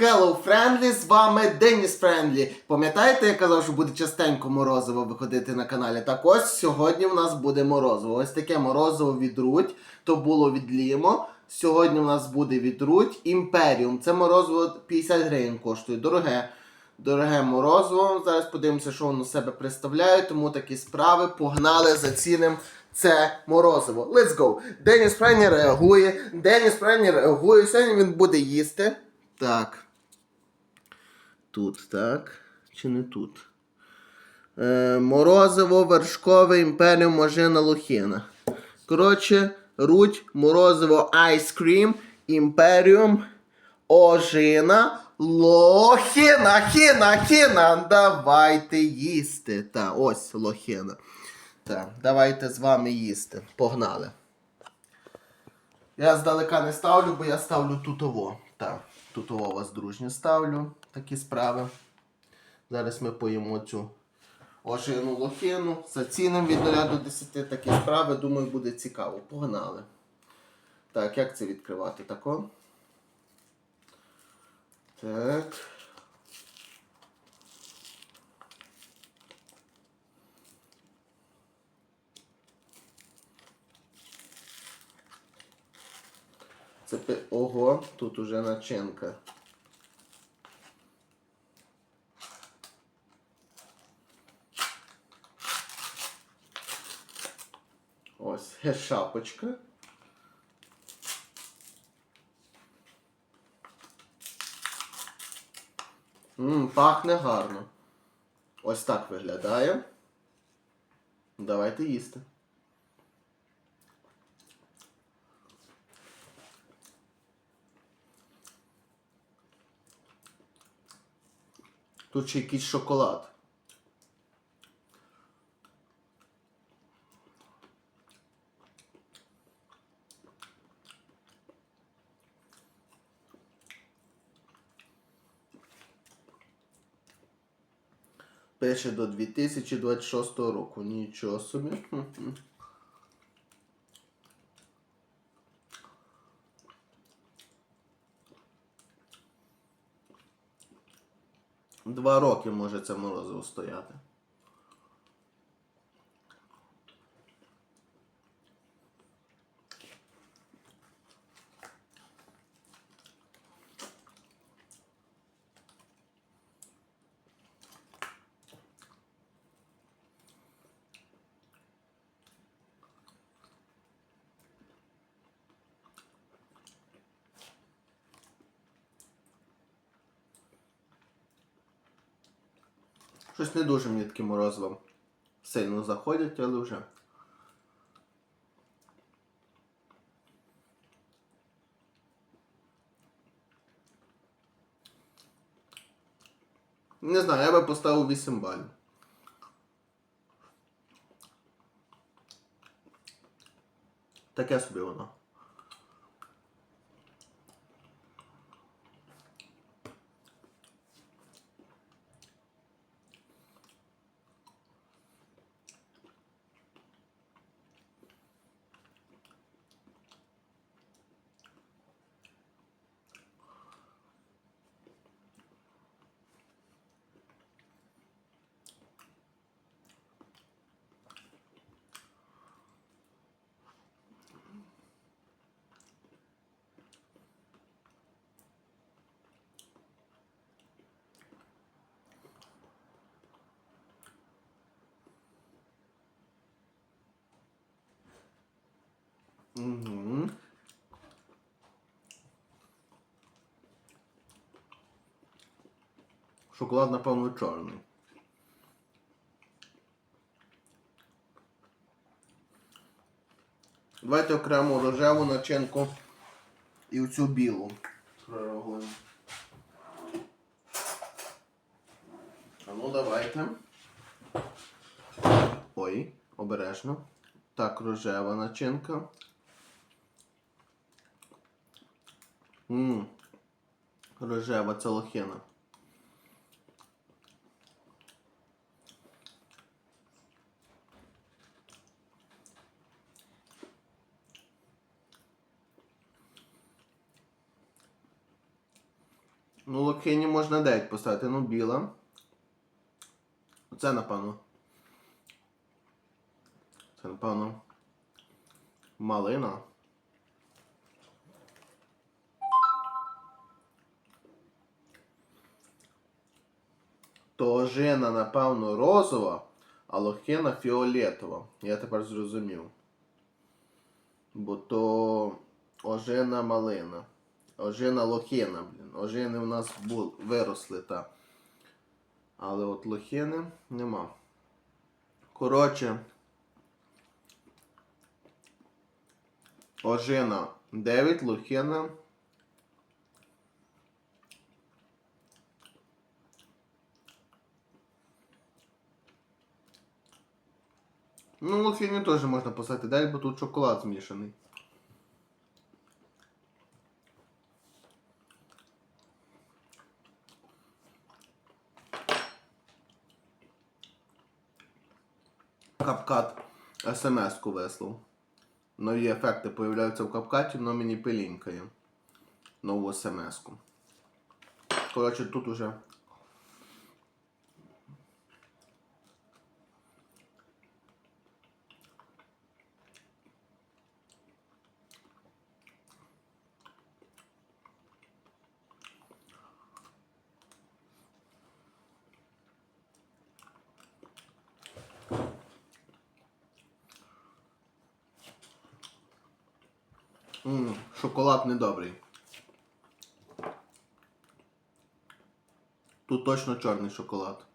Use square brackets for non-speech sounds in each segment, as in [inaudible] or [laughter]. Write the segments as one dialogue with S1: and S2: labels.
S1: Hello Friendly, з вами Деніс Френдлі. Пам'ятаєте, я казав, що буде частенько морозиво виходити на каналі? Так ось сьогодні в нас буде морозиво. Ось таке морозиво від Руть, то було від Лімо. Сьогодні в нас буде від Руть Імперіум. Це морозиво 50 гривень коштує. Дороге. Дороге морозиво. Зараз подивимося, що воно себе представляє. Тому такі справи. Погнали, зацінимо це морозиво. Let's go! Деніс Френні реагує. Деніс Френні реагує. Сьогодні він буде їсти. Так. Тут, так. Чи не тут? Е, морозиво, вершкове, імперіум, можина, лохина. Коротше, руть, морозиво, айскрім, імперіум, ожина, лохина, хіна, хіна. Давайте їсти. Та, ось лохина. Так, давайте з вами їсти. Погнали. Я здалека не ставлю, бо я ставлю тутово. Так, тутово вас дружньо ставлю. Такі справи. Зараз ми поїмо цю ожину лохину. Зацінимо від 0 до 10 такі справи. Думаю, буде цікаво. Погнали. Так, як це відкривати? Тако? Так. Це Ого, тут уже начинка. Ось є шапочка. Мм, пахне гарно. Ось так виглядає. Давайте їсти. Тут ще якийсь шоколад. Пише до 2026 року. Нічого собі. Два роки може це морозиво стояти. Щось не дуже мені таке морозиво сильно заходять, але вже. Не знаю, я би поставив 8 балів. Таке собі воно. Угу. Шоколад, напевно, чорний. Давайте окремо рожеву начинку і оцю білу. Пророгуємо. А ну давайте. Ой, обережно. Так, рожева начинка. Ммм. Рожева целохина. Ну, лохині можна 9 поставити, ну біла. Оце, напевно. Це, напевно. Малина. То ожина, напевно, розова, а лохина фіолетова. Я тепер зрозумів. Бо то ожина малина. Ожина лохина, блін. Ожини в нас бу- виросли, та. Але от лохини нема. Коротше. Ожина 9, лохина. Ну, лохині теж можна поставити 9, бо тут шоколад змішаний. Капкат смс-ку вислав. Нові ефекти появляються в капкаті, воно мені пилінькає. Нову смс-ку. Коротше, тут уже. М, шоколад недобрий. Тут точно чорний шоколад.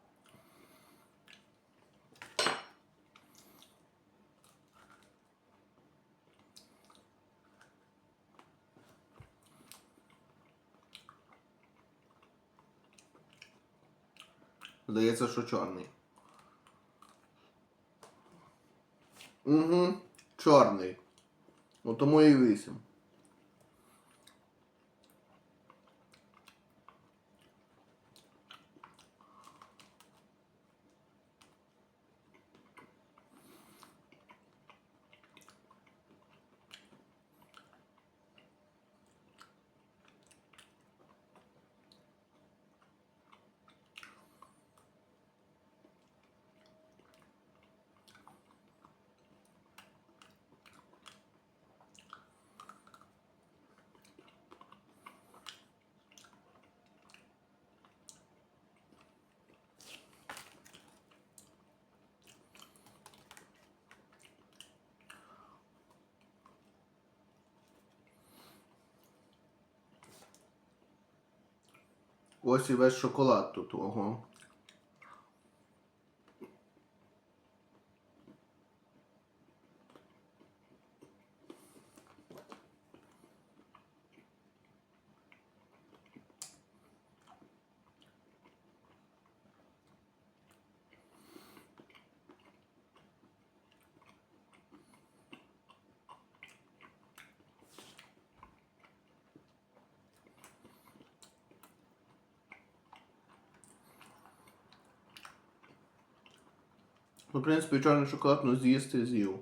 S1: Здається, що чорний. Угу, чорний. Ну тому і вісім. Ось і весь шоколад тут. Ого. Ну, в принципі, чорний шоколад ну, з'їсти з'їв.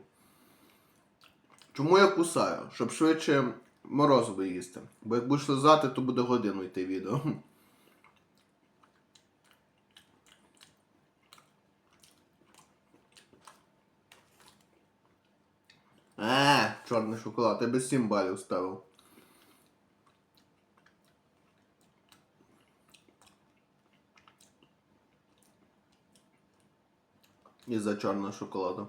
S1: Чому я кусаю? Щоб швидше морозиво їсти. Бо як будеш лизати, то буде годину йти відео. [laughs] Е, чорний шоколад, я би 7 балів ставив. Із-за чорного шоколаду.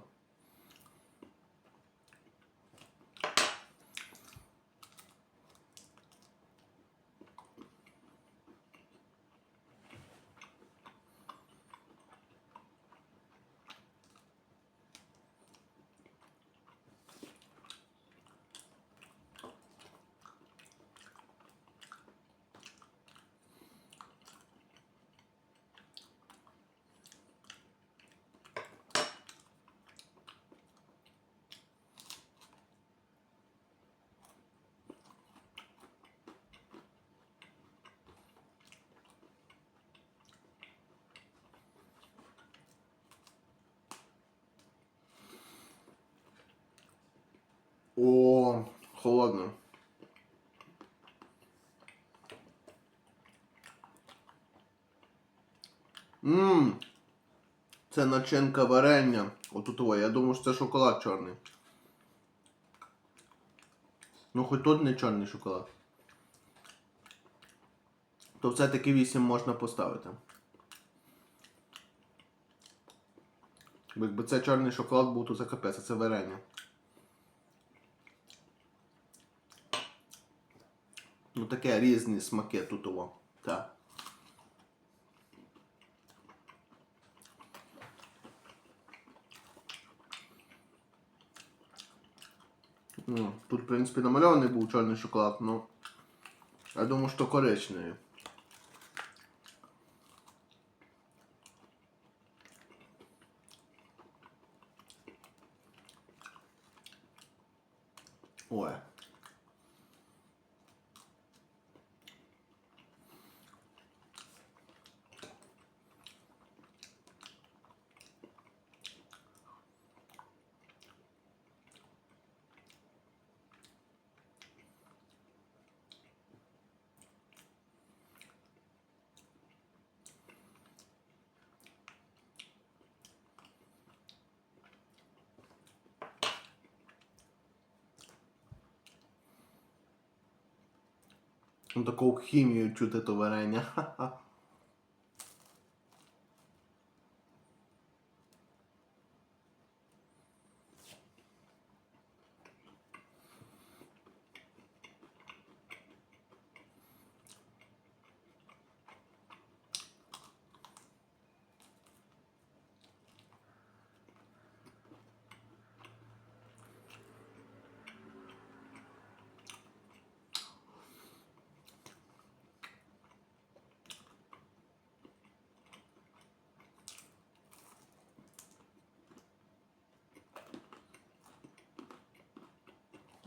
S1: Холодно. Ммм. Це начинка варення. Отут о, я думав, що це шоколад чорний. Ну хоч тут не чорний шоколад. То все-таки 8 можна поставити. Якби це чорний шоколад був, то це капець, а це варення. Ну таке різні смаки тут ово. Так. Ну, тут, в принципі, намальований був чорний шоколад, але Я думаю, що коричневий. Ой. Ну, таку хімію чути то варення. [laughs]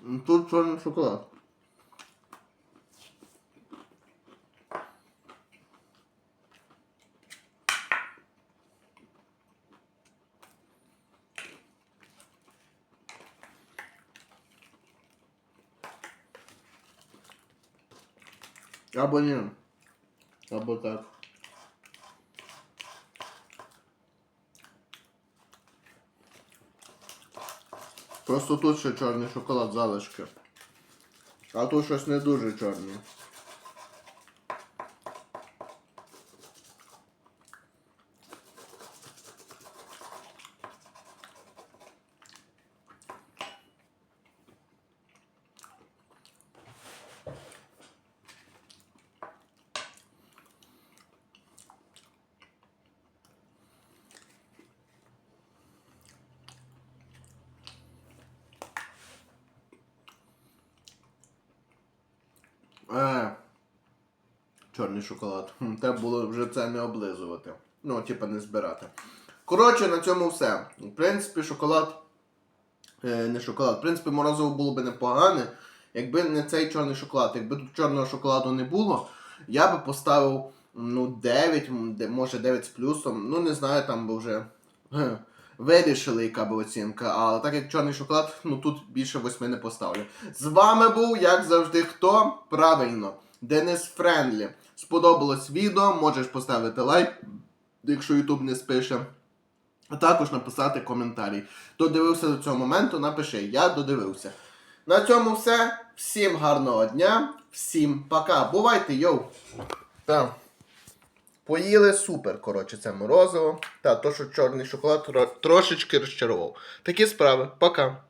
S1: Тут чорний шоколад. Або ні. Або так. Просто тут ще чорний шоколад залишки. А тут щось не дуже чорне. Е, чорний шоколад. Треба було вже це не облизувати. Ну, типа не збирати. Коротше, на цьому все. В принципі, шоколад. Е, не шоколад. В принципі, морозиво було б непогане, якби не цей чорний шоколад. Якби тут чорного шоколаду не було, я би поставив ну, 9, може 9 з плюсом. Ну, не знаю, там би вже. ге, Вирішили, яка би оцінка, але так як чорний шоколад, ну тут більше восьми не поставлю. З вами був, як завжди, хто? Правильно, Денис Френдлі. Сподобалось відео, можеш поставити лайк, якщо Ютуб не спише. А також написати коментарі. Додивився до цього моменту, напиши, я додивився. На цьому все. Всім гарного дня, всім пока. Бувайте, йоу! Так. Поїли супер, коротше, це морозиво. Та, то, що чорний шоколад тро- трошечки розчарував. Такі справи. Пока.